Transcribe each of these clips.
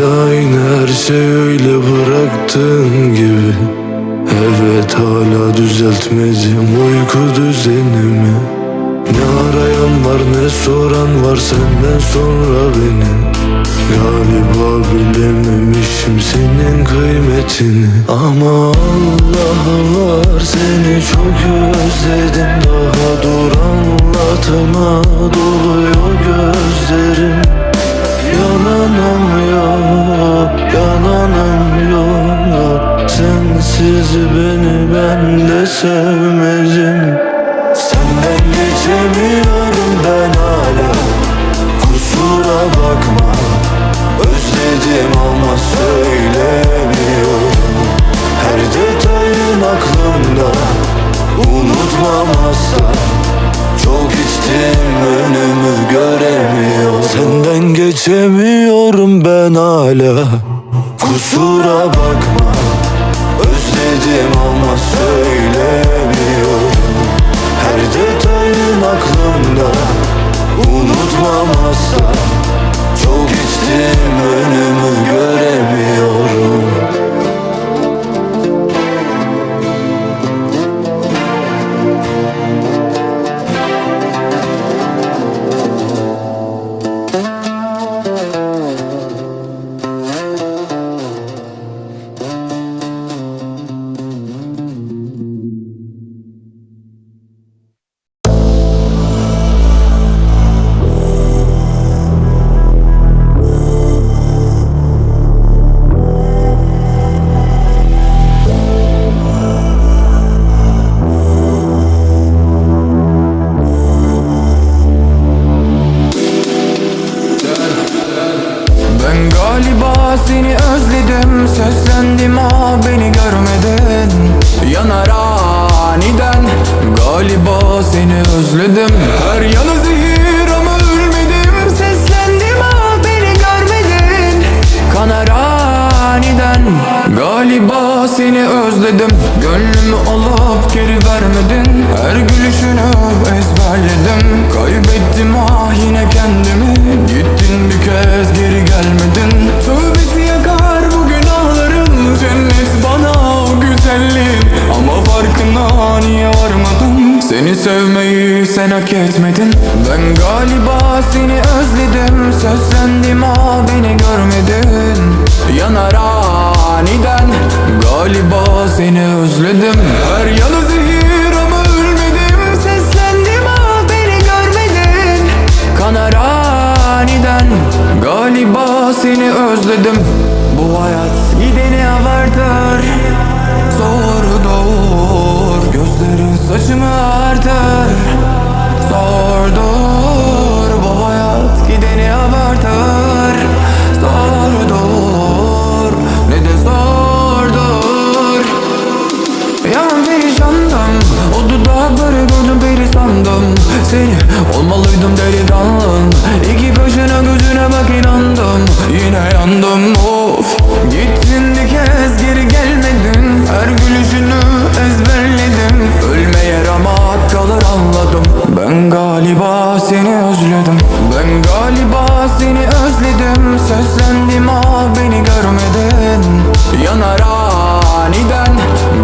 aynı her şey öyle bıraktığın gibi. Evet hala düzeltmedim uyku düzenimi. Ne arayan var ne soran var senden sonra beni. Galiba bilememişim senin kıymetini. Ama Allah var seni çok özledim. Daha dur anlatama doluyor gözlerim Yalanım yok, yalanım yok. Sensiz beni ben de sevmedim. Senden geçemiyorum ben hala Kusura bakma. Özledim ama söylemiyorum. Her detayın aklımda Unutmam asla. Çok içtim önümü Senden geçemiyorum ben hala. Kusura bakma. Özledim ama söylemiyorum. Her detayın aklımda. Unutmam asla seni özledim Seslendim ama beni görmedin. Yanar aniden Galiba seni özledim. Her yanı zehir ama ölmedim. Seslendim ama beni görmedin. Kanar aniden Galiba seni özledim. Gönlümü alıp geri vermedin. Her gülüşünü ezberledim sevmeyi sen hak etmedin. Ben galiba seni özledim. Sözlendim ama beni görmedin. Yanar aniden. Galiba seni özledim. Her yanı zehir ama ölmedim. Seslendim ama beni görmedin. Kanar aniden. Galiba seni özledim. Bu hayat gideni vardır Zor doğur Gözlerin saçımı artar Zordur Bu hayat gideni vardır Zordur Ne de zordur Yaman perişandım O dudakları gördüm peri sandım. Seni olmalıydım delikanlım İki kaşına gözüne bak inandım. Yine yandım of. Gittin bir kez geri gelmedin galiba seni özledim. Ben galiba seni özledim. Sözlendim ama beni görmedin. Yanar aniden.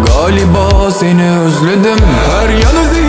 Galiba seni özledim. Her yanı zehir